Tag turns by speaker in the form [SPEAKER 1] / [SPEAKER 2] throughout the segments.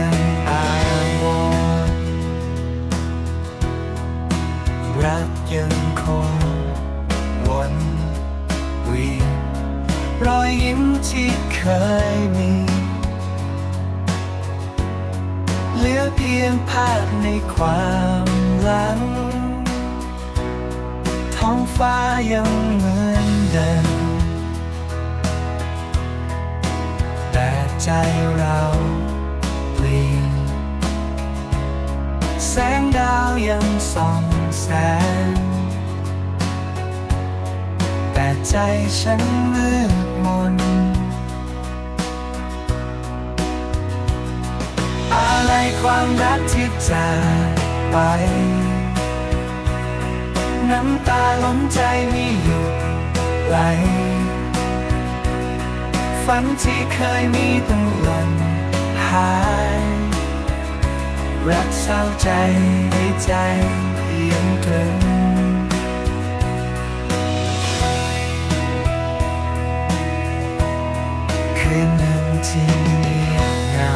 [SPEAKER 1] ยังอาวรรักยังคงวนเวียนรอยยิ้มที่เคยมีเหลือเพียงภาพในความหลัง ท้องฟ้ายังเหมือนเดิมแต่ใจเรา แสงดาวยังส่องแสง แต่ใจฉันมืดมน อะไรความรักที่จากไป น้ำตาล้นใจม่หยุดไหลฝันที่เคยมีต้องหล่นหาย รักเศร้าใจในใจยังตรึงคืนหนึ่งที่เงียบเหงา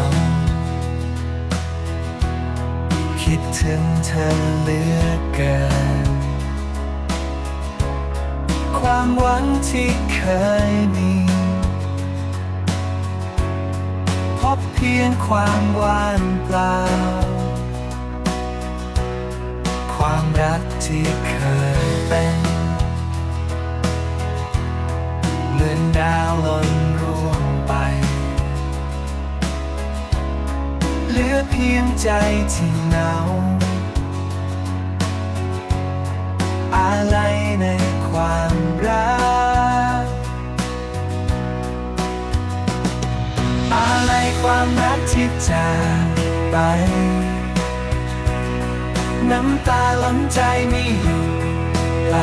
[SPEAKER 1] คิดถึงเธอเหลือเกิน ความหวังที่เคยมีพบเพียงความว่าง รักที่เคยเป็น เหมือนดาวหล่นร่วงไปเหลือเพียงใจที่เหงาอะไรในความรัก อะไรความรักที่จากไป น้ำตาล้นใจไม่หยุดไหล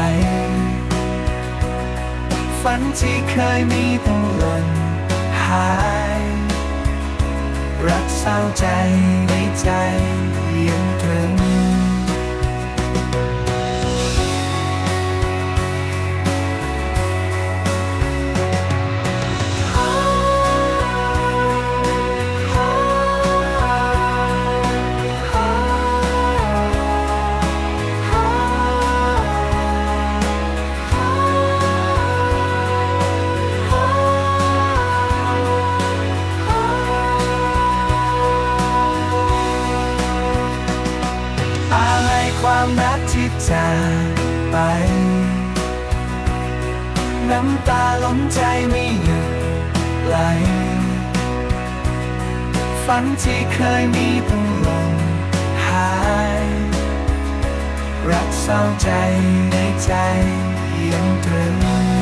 [SPEAKER 1] ฝันที่เคยมีต้องหล่นหาย รักเศร้าใจในใจยังตรึง ที่จากไป น้ำตาล้นใจไม่หยุดไหล ฝันที่เคยมีต้องลงหาย รักเศร้าใจในใจยังตรึง